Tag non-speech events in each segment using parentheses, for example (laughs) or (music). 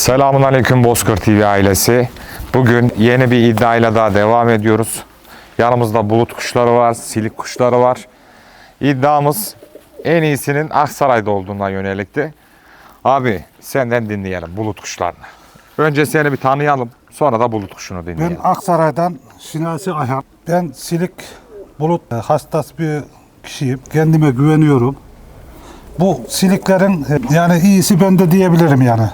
Selamun Aleyküm Bozkır TV ailesi. Bugün yeni bir iddiayla daha devam ediyoruz. Yanımızda bulut kuşları var, silik kuşları var. İddiamız en iyisinin Aksaray'da olduğuna yönelikti. Abi senden dinleyelim bulut kuşlarını. Önce seni bir tanıyalım, sonra da bulut kuşunu Ben dinleyelim. Aksaray'dan Şinasi Ayhan. Ben silik bulut e, hastası bir kişiyim. Kendime güveniyorum. Bu siliklerin e, yani iyisi bende diyebilirim yani.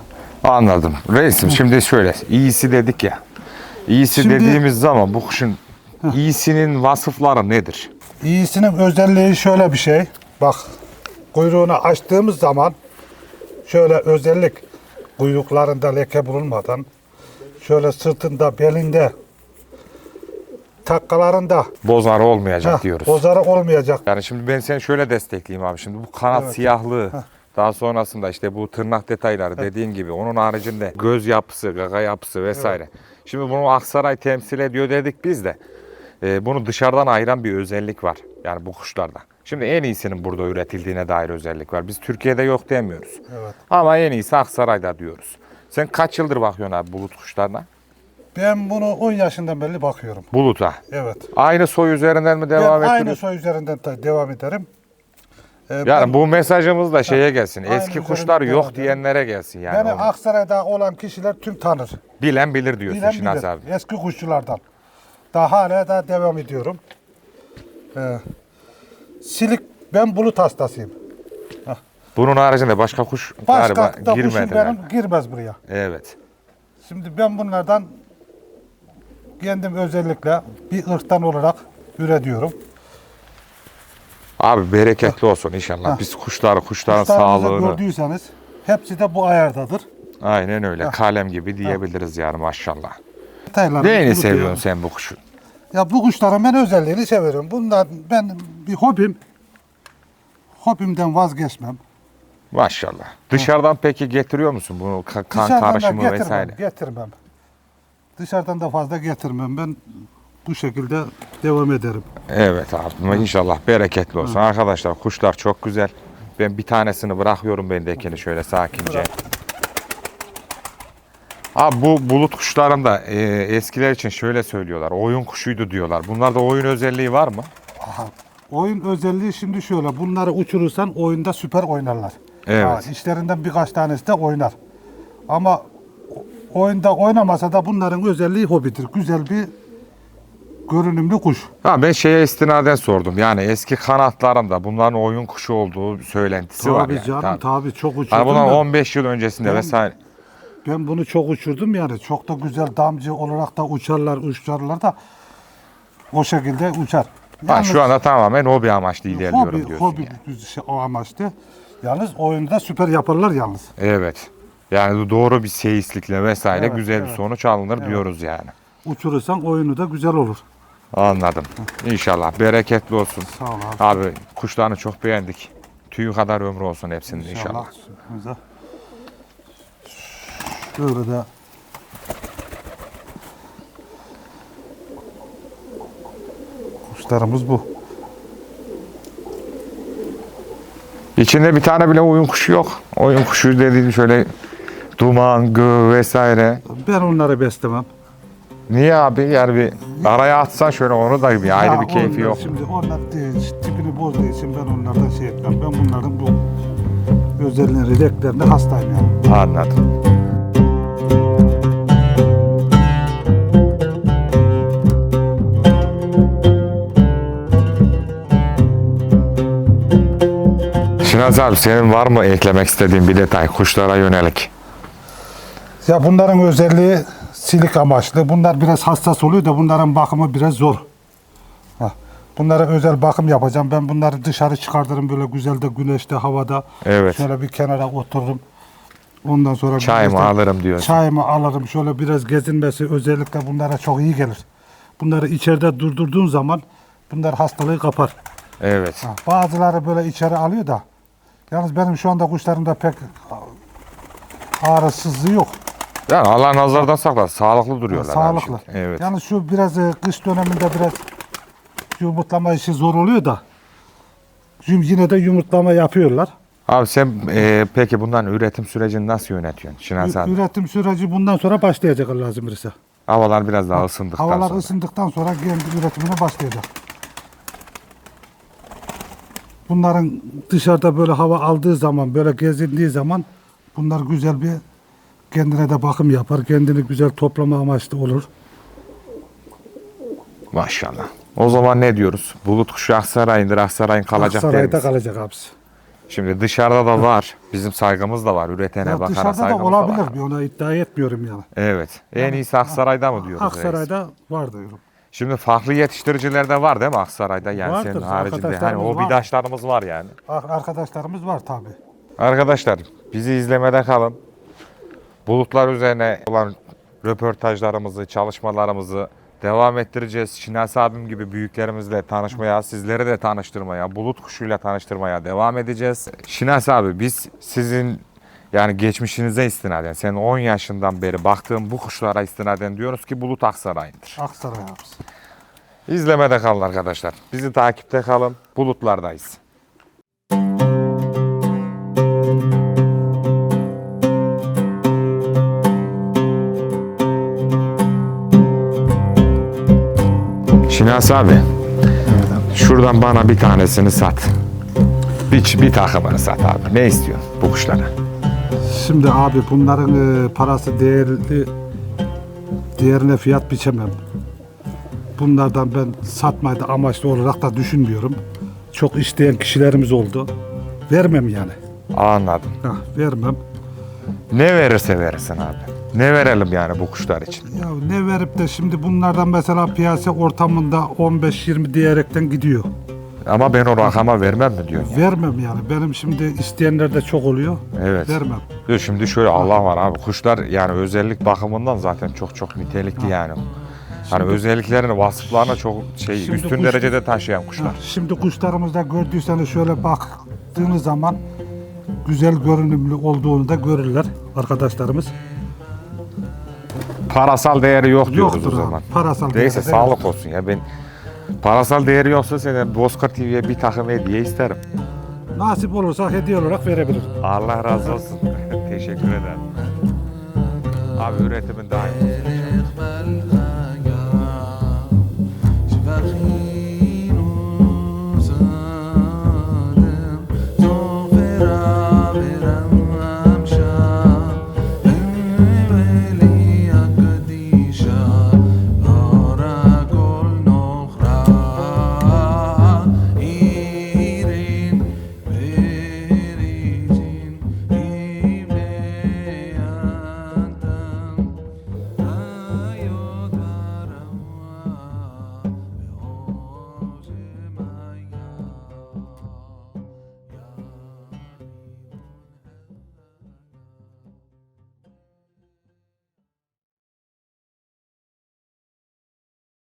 Anladım. Reisim şimdi şöyle, iyisi dedik ya. İyisi Şimdi- dediğimiz zaman bu kuşun iyisinin vasıfları nedir? İyisinin özelliği şöyle bir şey. Bak kuyruğunu açtığımız zaman şöyle özellik kuyruklarında leke bulunmadan şöyle sırtında belinde takkalarında Bozar olmayacak heh, diyoruz. bozarı olmayacak. Yani şimdi ben seni şöyle destekleyeyim abi. Şimdi bu kanat siyahlığı daha sonrasında işte bu tırnak detayları dediğin gibi onun haricinde göz yapısı, gaga yapısı vesaire. Şimdi bunu Aksaray temsil ediyor dedik biz de. Ee, bunu dışarıdan ayıran bir özellik var. Yani bu kuşlarda. Şimdi en iyisinin burada üretildiğine dair özellik var. Biz Türkiye'de yok demiyoruz. Evet. Ama en iyisi Aksaray'da diyoruz. Sen kaç yıldır bakıyorsun abi bulut kuşlarına? Ben bunu 10 yaşından beri bakıyorum. Buluta. Evet. Aynı soy üzerinden mi devam ben aynı soy üzerinden de devam ederim. Ee, Yani ben- bu mesajımız da şeye gelsin. Aynı Eski kuşlar yok edelim. diyenlere gelsin yani. beni Aksaray'da olan kişiler tüm tanır. Bilen bilir diyorsun Bilen Şinaz bilir. abi. Eski kuşçulardan. Daha hala da devam ediyorum. Ee, silik ben bulut hastasıyım. Bunun haricinde başka kuş Başka galiba kuşum girmediler. benim girmez buraya. Evet. Şimdi ben bunlardan kendim özellikle bir ırktan olarak üretiyorum. Abi bereketli olsun inşallah. Hah. Biz kuşları, kuşların Kuşlarınızı sağlığını. gördüyseniz hepsi de bu ayardadır. Aynen öyle. Kalem gibi diyebiliriz yani maşallah. Neyini seviyorsun sen bu kuşun? Ya bu kuşların ben özelliğini severim. Bunlar ben bir hobim. Hobimden vazgeçmem. Maşallah. Dışarıdan peki getiriyor musun bunu ka- kan Dışarıdan da karışımı getirmem, vesaire? getirmem. Dışarıdan da fazla getirmem. Ben bu şekilde devam ederim. Evet abi inşallah bereketli olsun. Arkadaşlar kuşlar çok güzel. Ben bir tanesini bırakıyorum bendekini şöyle sakince. Abi bu bulut kuşlarında e, eskiler için şöyle söylüyorlar. Oyun kuşuydu diyorlar. Bunlarda oyun özelliği var mı? Aha. Oyun özelliği şimdi şöyle. Bunları uçurursan oyunda süper oynarlar. Evet. Ha, işlerinden birkaç tanesi de oynar. Ama oyunda oynamasa da bunların özelliği hobidir. Güzel bir görünümlü kuş. Ha ben şeye istinaden sordum. Yani eski kanatlarında bunların oyun kuşu olduğu söylentisi var Tabii yani. canım Tabii. tabii çok uçurdum. Hani bundan ben. 15 yıl öncesinde Ben- vesaire. Ben bunu çok uçurdum yani. Çok da güzel damcı olarak da uçarlar, uçarlar da o şekilde uçar. Ha, Yalnız şu anda tamamen hobi amaçlı ilerliyorum hobi, diyorsun. hobi yani. bir şey, o amaçtı. Yalnız oyunda süper yaparlar yalnız. Evet. Yani doğru bir seyislikle vesaire Evet, güzel bir evet. sonuç alınır diyoruz yani. Uçurursan oyunu da güzel olur. Anladım. İnşallah bereketli olsun. Sağ ol abi. Abi kuşlarını çok beğendik. Tüyü kadar ömrü olsun hepsinin inşallah. Şöyle de kuşlarımız bu. İçinde bir tane bile oyun kuşu yok. Oyun kuşu dediğim şöyle duman, gö vesaire. Ben onları beslemem. Niye abi? Yani bir araya atsan şöyle onu da bir ayrı Ya bir keyfi onlar yok. Şimdi onlar tipini bozduğu için ben onlardan şey etmem. Ben bunların bu özelliklerini, renklerine hastayım yani. Anladım. Şinaz abi senin var mı eklemek istediğin bir detay kuşlara yönelik? Ya bunların özelliği silik amaçlı. Bunlar biraz hassas oluyor da bunların bakımı biraz zor. Ha. Bunlara özel bakım yapacağım. Ben bunları dışarı çıkartırım böyle güzel de güneşte, havada. Evet. Şöyle bir kenara otururum. Ondan sonra Çayımı biraz da- alırım diyorsun. Çayımı alırım. Şöyle biraz gezinmesi özellikle bunlara çok iyi gelir. Bunları içeride durdurduğun zaman bunlar hastalığı kapar. Evet. Ha, Bazıları böyle içeri alıyor da. Yalnız benim şu anda kuşlarımda pek ağrısızlığı yok. Yani Allah nazardan saklar. Sağlıklı duruyorlar. abi Sağlıklı. şimdi. Evet. Yalnız şu biraz e, kış döneminde biraz yumurtlama işi zor oluyor da. Yum- Yine de yumurtlama yapıyorlar. Abi sen e, peki bundan üretim sürecini nasıl yönetiyorsun Şinasi abi? Ü- Üretim süreci bundan sonra başlayacak Allah izin verirse. Havalar biraz daha ısındıktan Havalar sonra. ısındıktan sonra kendi üretimine başlayacak. Bunların dışarıda böyle hava aldığı zaman, böyle gezindiği zaman bunlar güzel bir kendine de bakım yapar. Kendini güzel toplama amaçlı olur. Maşallah. O zaman ne diyoruz? Bulut kuşu Aksaray'ındır. Aksaray'ın kalacak değil Sarayda miyiz? kalacak abisi. Şimdi dışarıda da var. Bizim saygımız da var. Üretene Ya bakana dışarıda da saygımız da olabilir. var. Bir ona iddia etmiyorum yani. Evet. En iyisi Aksaray'da mı diyoruz? reis? Aksaray'da var diyorum. Şimdi farklı yetiştiriciler de var değil mi Aksaray'da? Yani Vardır, senin haricinde. Hani arkadaşlarımız o var. bidaşlarımız var yani. Ar- Arkadaşlarımız var tabi. Arkadaşlar bizi izlemede kalın. Bulutlar üzerine olan röportajlarımızı, çalışmalarımızı devam ettireceğiz. Şinasi abim gibi büyüklerimizle tanışmaya, sizleri de tanıştırmaya, bulut kuşuyla tanıştırmaya devam edeceğiz. Şinasi abi biz sizin yani geçmişinize istinaden, senin 10 yaşından beri baktığın bu kuşlara istinaden diyoruz ki Bulut Aksaray'ındır. Aksaray abisi. İzlemede kalın arkadaşlar. Bizi takipte kalın. Bulutlardayız. Şinas abi, şuradan bana bir tanesini sat. Bir, bir takımını sat abi. Ne istiyorsun bu kuşlara? Şimdi abi bunların e, parası değerli değerine fiyat biçemem. Bunlardan ben satmayı da amaçlı olarak da düşünmüyorum. Çok isteyen kişilerimiz oldu. Vermem yani. Anladım. Hah, vermem. Ne verirse verirsin abi. Ne verelim yani bu kuşlar için? Ya ne verip de şimdi bunlardan mesela piyasa ortamında 15-20 diyerekten gidiyor. Ama ben o rakama vermem mi diyorsun? Vermem yani. Benim şimdi isteyenler de çok oluyor. Evet. Vermem. Yok şimdi şöyle Allah var abi kuşlar yani özellik bakımından zaten çok çok nitelikli yani. Hani özelliklerini, vasıflarına çok şey Şimdi üstün kuş- derecede taşıyan kuşlar. Ha, Şimdi kuşlarımızda gördüyseniz şöyle baktığınız zaman güzel görünümlü olduğunu da görürler arkadaşlarımız. Parasal değeri yok diyoruz Yoktur o abi, zaman. parasal Neyse değeri de sağlık olsun ya ben parasal değeri yoksa senden Bozkır TV'ye bir takım hediye isterim. Nasip olursa hediye olarak verebilirim. Allah razı olsun. (laughs) Teşekkür ederim. Abi üretimin daim olsun.